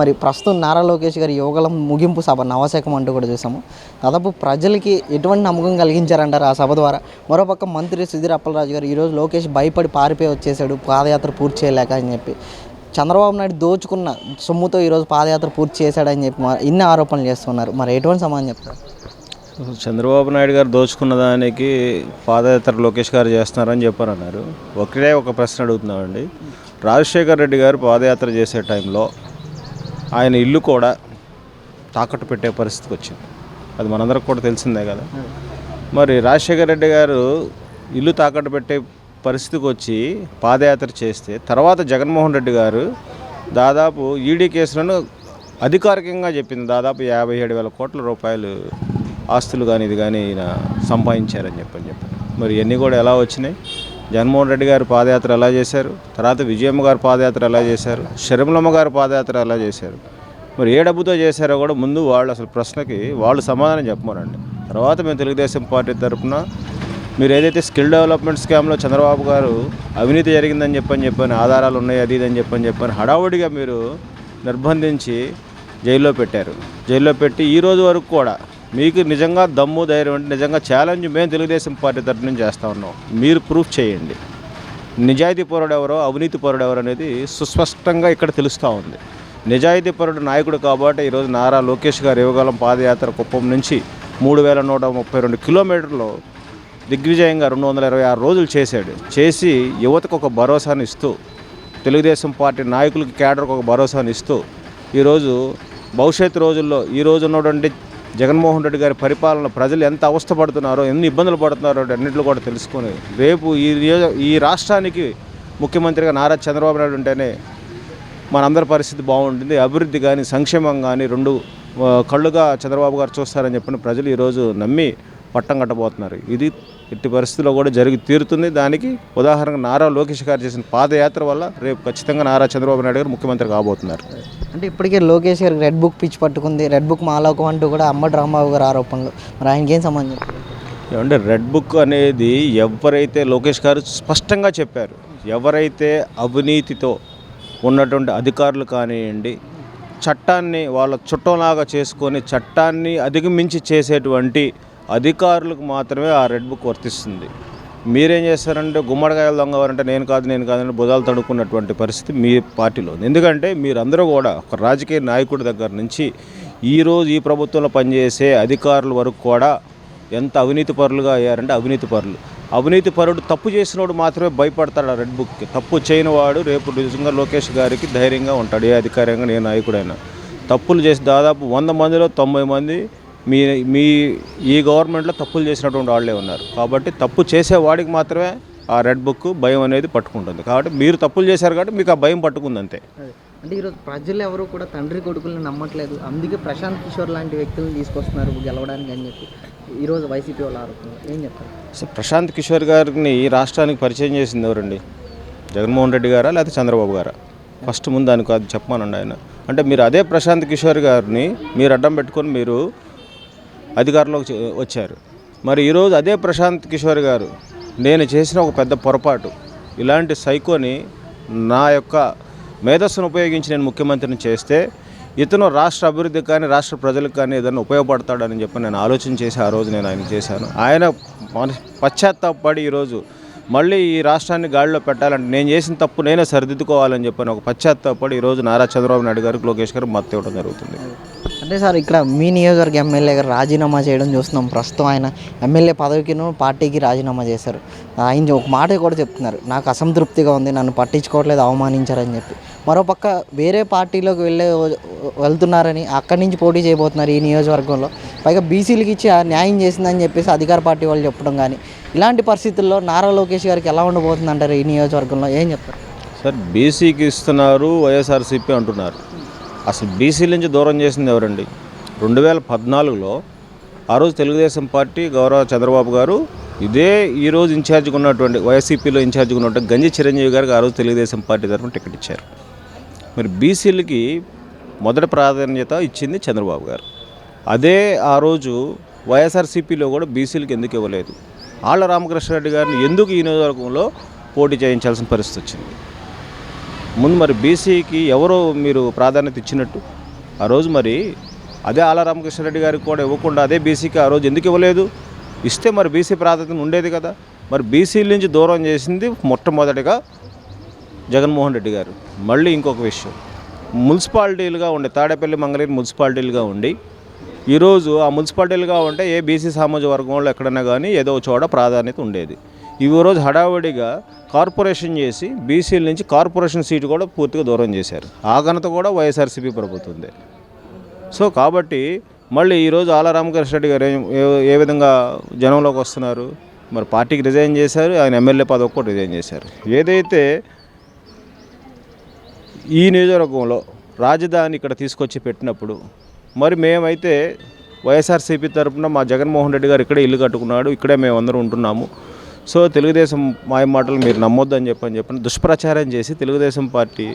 మరి ప్రస్తుతం నారా లోకేష్ గారి యోగలం ముగింపు సభ నవశకం అంటూ కూడా చూసాము. దాదాపు ప్రజలకి ఎటువంటి నమ్మకం కలిగించారంటారు ఆ సభ ద్వారా? మరోపక్క మంత్రి సుధీర్ అప్పలరాజు గారు ఈరోజు లోకేష్ భయపడి పారిపోయి వచ్చేసాడు పాదయాత్ర పూర్తి చేయలేక అని చెప్పి. చంద్రబాబు నాయుడు దోచుకున్న సొమ్ముతో ఈరోజు పాదయాత్ర పూర్తి చేశాడని చెప్పి మరి ఇన్ని ఆరోపణలు చేస్తున్నారు. మరి ఎటువంటి సమాధానం చెప్తారు? చంద్రబాబు నాయుడు గారు దోచుకున్న దానికి పాదయాత్ర లోకేష్ గారు చేస్తున్నారని చెప్పారు అన్నారు ఒకటే ఒక ప్రశ్న అడుగుతున్నామండి. రాజశేఖర్ రెడ్డి గారు పాదయాత్ర చేసే టైంలో ఆయన ఇల్లు కూడా తాకట్టు పెట్టే పరిస్థితికి వచ్చింది. అది మనందరికి కూడా తెలిసిందే కదా. మరి రాజశేఖర్ రెడ్డి గారు ఇల్లు తాకట్టు పెట్టే పరిస్థితికి వచ్చి పాదయాత్ర చేస్తే తర్వాత జగన్మోహన్ రెడ్డి గారు దాదాపు ఈడీ కేసులను అధికారికంగా చెప్పింది. దాదాపు యాభై ఏడు వేల కోట్ల రూపాయలు ఆస్తులు కానీ ఇది కానీ ఈయన సంపాదించారని చెప్పని చెప్పి. మరి ఇవన్నీ కూడా ఎలా వచ్చినాయి? జగన్మోహన్ రెడ్డి గారు పాదయాత్ర ఎలా చేశారు? తర్వాత విజయమ్మ గారు పాదయాత్ర ఎలా చేశారు? షర్మిలమ్మ గారు పాదయాత్ర ఎలా చేశారు? మరి ఏ డబ్బుతో చేశారో కూడా ముందు వాళ్ళు అసలు ప్రశ్నకి వాళ్ళు సమాధానం చెప్పమనండి. తర్వాత మేము తెలుగుదేశం పార్టీ తరఫున మీరు ఏదైతే స్కిల్ డెవలప్మెంట్ స్కామ్లో చంద్రబాబు గారు అవినీతి జరిగిందని చెప్పని చెప్పని ఆధారాలు ఉన్నాయి అది ఇది అని చెప్పని చెప్పని హడావుడిగా మీరు నిర్బంధించి జైల్లో పెట్టారు. జైల్లో పెట్టి ఈ రోజు వరకు కూడా మీకు నిజంగా దమ్ము ధైర్యం అంటే నిజంగా ఛాలెంజ్ మేము తెలుగుదేశం పార్టీ తరఫు నుంచి చేస్తూ ఉన్నాం. మీరు ప్రూఫ్ చేయండి. నిజాయితీ పరుడు ఎవరో అవినీతి పరుడు ఎవరో అనేది సుస్పష్టంగా ఇక్కడ తెలుస్తూ ఉంది. నిజాయితీ పరుడు నాయకుడు కాబట్టి ఈరోజు నారా లోకేష్ గారు యువగలం పాదయాత్ర కుప్పం నుంచి మూడు వేల నూట ముప్పై రెండు కిలోమీటర్లు దిగ్విజయంగా రెండు వందల ఇరవై ఆరు రోజులు చేశాడు. చేసి యువతకు ఒక భరోసాను ఇస్తూ తెలుగుదేశం పార్టీ నాయకులకి కేడర్కి ఒక భరోసాను ఇస్తూ ఈరోజు భవిష్యత్తు రోజుల్లో ఈ ఉన్నటువంటి జగన్మోహన్ రెడ్డి గారి పరిపాలన ప్రజలు ఎంత అవస్థపడుతున్నారో ఎన్ని ఇబ్బందులు పడుతున్నారో అన్నింటిలో కూడా తెలుసుకొని రేపు ఈ ఈ రాష్ట్రానికి ముఖ్యమంత్రిగా నారా చంద్రబాబు నాయుడు ఉంటేనే మనందరి పరిస్థితి బాగుంటుంది. అభివృద్ధి కానీ సంక్షేమం కానీ రెండు కళ్ళుగా చంద్రబాబు గారు చూస్తారని చెప్పిన ప్రజలు ఈరోజు నమ్మి పట్టం కట్టబోతున్నారు. ఇది ఎట్టి పరిస్థితుల్లో కూడా జరిగి తీరుతుంది. దానికి ఉదాహరణగా నారా లోకేష్ గారు చేసిన పాదయాత్ర వల్ల రేపు ఖచ్చితంగా నారా చంద్రబాబు నాయుడు గారు ముఖ్యమంత్రి కాబోతున్నారు. అంటే ఇప్పటికే లోకేష్ గారికి రెడ్ బుక్ పిచ్చి పట్టుకుంది. రెడ్ బుక్ మాలోకం అంటూ కూడా అమ్మటి రాంబాబు గారు ఆరోపణలు. మరి ఆయనకి సంబంధం? ఏమంటే రెడ్ బుక్ అనేది ఎవరైతే లోకేష్ గారు స్పష్టంగా చెప్పారు ఎవరైతే అవినీతితో ఉన్నటువంటి అధికారులు కానివ్వండి చట్టాన్ని వాళ్ళ చుట్టంలాగా చేసుకొని చట్టాన్ని అధిగమించి చేసేటువంటి అధికారులకు మాత్రమే ఆ రెడ్ బుక్ వర్తిస్తుంది. మీరేం చేస్తారంటే గుమ్మడికాయలు దొంగవారంటే నేను కాదు నేను కాదని భుజాలు తడుక్కున్నటువంటి పరిస్థితి మీ పార్టీలో ఎందుకంటే మీరందరూ కూడా ఒక రాజకీయ నాయకుడి దగ్గర నుంచి ఈరోజు ఈ ప్రభుత్వంలో పనిచేసే అధికారుల వరకు కూడా ఎంత అవినీతి పరులుగా అయ్యారంటే అవినీతి పరులు. అవినీతి పరుడు తప్పు చేసినోడు మాత్రమే భయపడతాడు ఆ రెడ్ బుక్కి. తప్పు చేయని వాడు రేపు నిజంగా లోకేష్ గారికి ధైర్యంగా ఉంటాడు ఏ అధికారంగా నేను నాయకుడైనా. తప్పులు చేసి దాదాపు వంద మందిలో తొంభై మంది మీ మీ ఈ గవర్నమెంట్లో తప్పులు చేసినటువంటి వాళ్ళే ఉన్నారు. కాబట్టి తప్పు చేసేవాడికి మాత్రమే ఆ రెడ్ బుక్ భయం అనేది పట్టుకుంటుంది. కాబట్టి మీరు తప్పులు చేశారు కాబట్టి మీకు ఆ భయం పట్టుకుంది అంతే. అంటే ఈరోజు ప్రజలు ఎవరు కూడా తండ్రి కొడుకుల్ని నమ్మట్లేదు. అందుకే ప్రశాంత్ కిషోర్ లాంటి వ్యక్తులను తీసుకొస్తున్నారు గెలవడానికి అని చెప్పి. ఈరోజు వైసీపీ వాళ్ళు ఏం చెప్తారు? ప్రశాంత్ కిషోర్ గారిని ఈ రాష్ట్రానికి పరిచయం చేసింది ఎవరండి? జగన్మోహన్ రెడ్డి గారా లేకపోతే చంద్రబాబు గారా? ఫస్ట్ ముందు దానికి అది చెప్పమానండి ఆయన. అంటే మీరు అదే ప్రశాంత్ కిషోర్ గారిని మీరు అడ్డం పెట్టుకొని మీరు అధికారంలోకి చే- వచ్చారు. మరి ఈరోజు అదే ప్రశాంత్ కిషోర్ గారు నేను చేసిన ఒక పెద్ద పొరపాటు. ఇలాంటి సైకోని నా యొక్క మేధస్సును ఉపయోగించి నేను ముఖ్యమంత్రిని చేస్తే ఇతను రాష్ట్ర అభివృద్ధికి కానీ రాష్ట్ర ప్రజలకు కానీ ఏదైనా ఉపయోగపడతాడని చెప్పి నేను ఆలోచన చేసి ఆ రోజు నేను ఆయన చేశాను. ఆయన పశ్చాత్తాపడి ఈరోజు మళ్ళీ ఈ రాష్ట్రాన్ని గాడిలో పెట్టాలంటే నేను చేసిన తప్పు నేనే సరిదిద్దుకోవాలని చెప్పాను ఒక పశ్చాత్తాపడి ఈరోజు నారా చంద్రబాబు నాయుడు గారికి లోకేష్ గారు మద్దతు ఇవ్వడం జరుగుతుంది. అంటే సార్ ఇక్కడ మీ నియోజకవర్గ ఎమ్మెల్యే గారు రాజీనామా చేయడం చూస్తున్నాం. ప్రస్తుతం ఆయన ఎమ్మెల్యే పదవికిను పార్టీకి రాజీనామా చేశారు. ఆయన ఒక మాట కూడా చెప్తున్నారు. నాకు అసంతృప్తిగా ఉంది నన్ను పట్టించుకోవట్లేదు అవమానించారని చెప్పి. మరోపక్క వేరే పార్టీలోకి వెళ్ళే వెళ్తున్నారని అక్కడి నుంచి పోటీ చేయబోతున్నారు ఈ నియోజకవర్గంలో. పైగా బీసీలకు ఇచ్చి ఆ న్యాయం చేసిందని చెప్పేసి అధికార పార్టీ వాళ్ళు చెప్పడం కానీ ఇలాంటి పరిస్థితుల్లో నారా లోకేష్ గారికి ఎలా ఉండబోతుంది అంటారు ఈ నియోజకవర్గంలో? ఏం చెప్తారు? సార్ బీసీకి ఇస్తున్నారు వైఎస్ఆర్సీపీ అంటున్నారు. అసలు బీసీ నుంచి దూరం చేసింది ఎవరండి? రెండు వేల పద్నాలుగులో ఆ రోజు తెలుగుదేశం పార్టీ గౌరవ చంద్రబాబు గారు ఇదే ఈరోజు ఇన్ఛార్జ్గా ఉన్నటువంటి వైసీపీలో ఇన్ఛార్జ్గా ఉన్నటువంటి గంజి చిరంజీవి గారికి ఆ రోజు తెలుగుదేశం పార్టీ తరఫున టికెట్ ఇచ్చారు. మరి బీసీలకి మొదటి ప్రాధాన్యత ఇచ్చింది చంద్రబాబు గారు. అదే ఆ రోజు వైఎస్ఆర్సీపీలో కూడా బీసీలకు ఎందుకు ఇవ్వలేదు? ఆళ్ళ రామకృష్ణారెడ్డి గారిని ఎందుకు ఈ నియోజకవర్గంలో పోటీ చేయించాల్సిన పరిస్థితి వచ్చింది? ముందు మరి బీసీకి ఎవరో మీరు ప్రాధాన్యత ఇచ్చినట్టు ఆ రోజు మరి అదే ఆల రామకృష్ణారెడ్డి గారికి కూడా ఇవ్వకుండా అదే బీసీకి ఆ రోజు ఎందుకు ఇవ్వలేదు? ఇస్తే మరి బీసీ ప్రాధాన్యత ఉండేది కదా. మరి బీసీల నుంచి దూరం చేసింది మొట్టమొదటిగా జగన్మోహన్ రెడ్డి గారు. మళ్ళీ ఇంకొక విషయం. మున్సిపాలిటీలుగా ఉండే తాడేపల్లి మంగళగిరి మున్సిపాలిటీలుగా ఉండి ఈరోజు ఆ మున్సిపాలిటీలుగా ఉంటే ఏ బీసీ సామాజిక వర్గంలో ఎక్కడన్నా కానీ ఏదో చోట ప్రాధాన్యత ఉండేది. ఇవి రోజు హడావుడిగా కార్పొరేషన్ చేసి బీసీల నుంచి కార్పొరేషన్ సీటు కూడా పూర్తిగా దూరం చేశారు. ఆ ఘనత కూడా వైఎస్ఆర్సీపీ ప్రభుత్వందే. సో కాబట్టి మళ్ళీ ఈరోజు ఆల రామకృష్ణ రెడ్డి గారు ఏ విధంగా జనంలోకి వస్తున్నారు? మరి పార్టీకి రిజైన్ చేశారు ఆయన ఎమ్మెల్యే పదవి కూడా రిజైన్ చేశారు. ఏదైతే ఈ నియోజకవర్గంలో రాజధాని ఇక్కడ తీసుకొచ్చి పెట్టినప్పుడు మరి మేమైతే వైఎస్ఆర్సీపీ తరపున మా జగన్మోహన్ రెడ్డి గారు ఇక్కడే ఇల్లు కట్టుకున్నాడు ఇక్కడే మేము ఉంటున్నాము. సో తెలుగుదేశం మాయ మాటలు మీరు నమ్మొద్దని చెప్పని చెప్పని దుష్ప్రచారం చేసి తెలుగుదేశం పార్టీ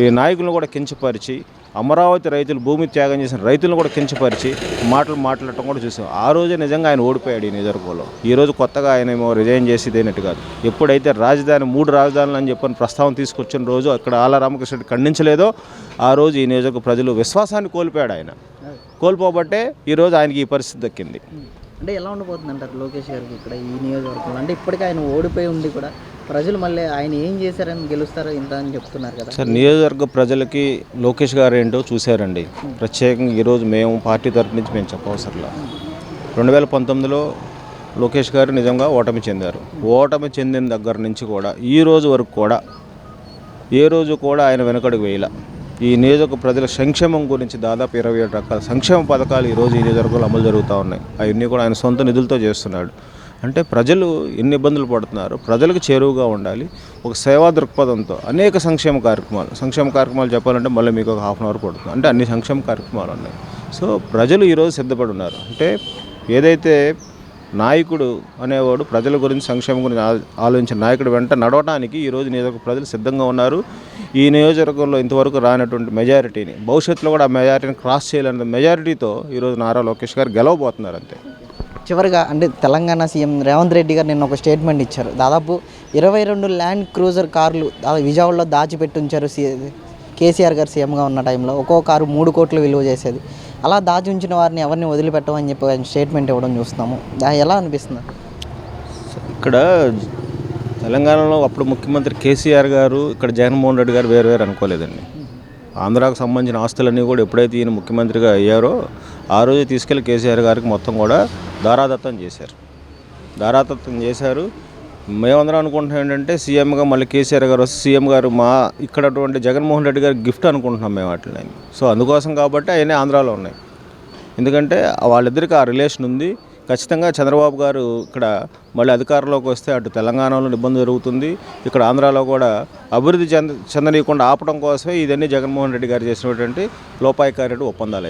ఈ నాయకులను కూడా కించపరిచి అమరావతి రైతులు భూమి త్యాగం చేసిన రైతులను కూడా కించపరిచి మాటలు మాట్లాడటం కూడా చూసాం. ఆ రోజే నిజంగా ఆయన ఓడిపోయాడు ఈ నియోజకవర్గంలో. ఈ రోజు కొత్తగా ఆయన ఏమో రిజైన్ చేసి ఇదేనట్టు కాదు. ఎప్పుడైతే రాజధాని మూడు రాజధానులు అని చెప్పని ప్రస్తావన తీసుకొచ్చిన రోజు అక్కడ ఆల రామకృష్ణుడు ఖండించలేదో ఆ రోజు ఈ నియోజక ప్రజలు విశ్వాసాన్ని కోల్పోయాడు ఆయన. కోల్పోబట్టే ఈరోజు ఆయనకి ఈ పరిస్థితి దక్కింది. అంటే ఎలా ఉండబోతుంది అంటారు లోకేష్ గారికి ఇక్కడ ఈ నియోజకవర్గంలో. అంటే ఇప్పటికే ఆయన ఓడిపోయి ఉండి కూడా ప్రజలు మళ్ళీ ఆయన ఏం చేశారని గెలుస్తారో ఇంత అని చెప్తున్నారు కదా. సార్ నియోజకవర్గ ప్రజలకి లోకేష్ గారు ఏంటో చూశారండి. ప్రత్యేకంగా ఈరోజు మేము పార్టీ తరపు నుంచి మేము చెప్పవసరంలా రెండు వేల పంతొమ్మిదిలో లోకేష్ గారు నిజంగా ఓటమి చెందారు. ఓటమి చెందిన దగ్గర నుంచి కూడా ఈ రోజు వరకు కూడా ఏ రోజు కూడా ఆయన వెనుకడుగు వేయలే. ఈ నియోజక ప్రజల సంక్షేమం గురించి దాదాపు ఇరవై ఏడు రకాల సంక్షేమ పథకాలు ఈరోజు ఈ నియోజకవర్గంలో అమలు జరుగుతూ ఉన్నాయి. అవన్నీ కూడా ఆయన సొంత నిధులతో చేస్తున్నాడు. అంటే ప్రజలు ఎన్ని ఇబ్బందులు పడుతున్నారు? ప్రజలకు చేరువుగా ఉండాలి. ఒక సేవా దృక్పథంతో అనేక సంక్షేమ కార్యక్రమాలు. సంక్షేమ కార్యక్రమాలు చెప్పాలంటే మళ్ళీ మీకు ఒక హాఫ్ అన్ అవర్ పడుతుంది. అంటే అన్ని సంక్షేమ కార్యక్రమాలు ఉన్నాయి. సో ప్రజలు ఈరోజు సిద్ధపడి ఉన్నారు. అంటే ఏదైతే నాయకుడు అనేవాడు ప్రజల గురించి సంక్షేమం గురించి ఆ- ఆలోచించిన నాయకుడు వెంట నడవడానికి ఈరోజు నియోజక ప్రజలు సిద్ధంగా ఉన్నారు. ఈ నియోజకవర్గంలో ఇంతవరకు రానటువంటి మెజారిటీని భవిష్యత్తులో కూడా ఆ మెజారిటీని క్రాస్ చేయాలన్న మెజారిటీతో ఈరోజు నారా లోకేష్ గారు గెలవబోతున్నారు అంతే. చివరిగా అంటే తెలంగాణ సీఎం రేవంత్ రెడ్డి గారు నిన్న ఒక స్టేట్మెంట్ ఇచ్చారు. దాదాపు ఇరవై రెండు ల్యాండ్ క్రూజర్ కార్లు విజయవాడలో దాచిపెట్టి ఉంచారు కేసీఆర్ గారు సీఎంగా ఉన్న టైంలో ఒక్కో కారు మూడు కోట్లు విలువ చేసేది. అలా దాచి ఉంచిన వారిని ఎవరిని వదిలిపెట్టమని చెప్పి ఆయన స్టేట్మెంట్ ఇవ్వడం చూస్తున్నాము. ఎలా అనిపిస్తుంది? ఇక్కడ తెలంగాణలో అప్పుడు ముఖ్యమంత్రి కేసీఆర్ గారు ఇక్కడ జగన్మోహన్ రెడ్డి గారు వేరు వేరు అనుకోలేదండి. ఆంధ్రాకు సంబంధించిన ఆస్తులన్నీ కూడా ఎప్పుడైతే ఈయన ముఖ్యమంత్రిగా అయ్యారో ఆ రోజు తీసుకెళ్ళి కేసీఆర్ గారికి మొత్తం కూడా దారాదత్తం చేశారు. దారాదత్తం చేశారు. మేమందరం అనుకుంటున్నాం ఏంటంటే సీఎంగా మళ్ళీ కేసీఆర్ గారు వస్తే సీఎం గారు మా ఇక్కడ అటువంటి జగన్మోహన్ రెడ్డి గారి గిఫ్ట్ అనుకుంటున్నాం మేము వాటిని. సో అందుకోసం కాబట్టి అవన్నీ ఆంధ్రాలో ఉన్నాయి. ఎందుకంటే వాళ్ళిద్దరికి ఆ రిలేషన్ ఉంది. ఖచ్చితంగా చంద్రబాబు గారు ఇక్కడ మళ్ళీ అధికారంలోకి వస్తే అటు తెలంగాణలో ఇబ్బంది జరుగుతుంది. ఇక్కడ ఆంధ్రాలో కూడా అభివృద్ధి చెంద చెందనీయకుండా ఆపడం కోసమే ఇదన్నీ జగన్మోహన్ రెడ్డి గారు చేసినటువంటి లోపాయికారి ఒప్పందాలు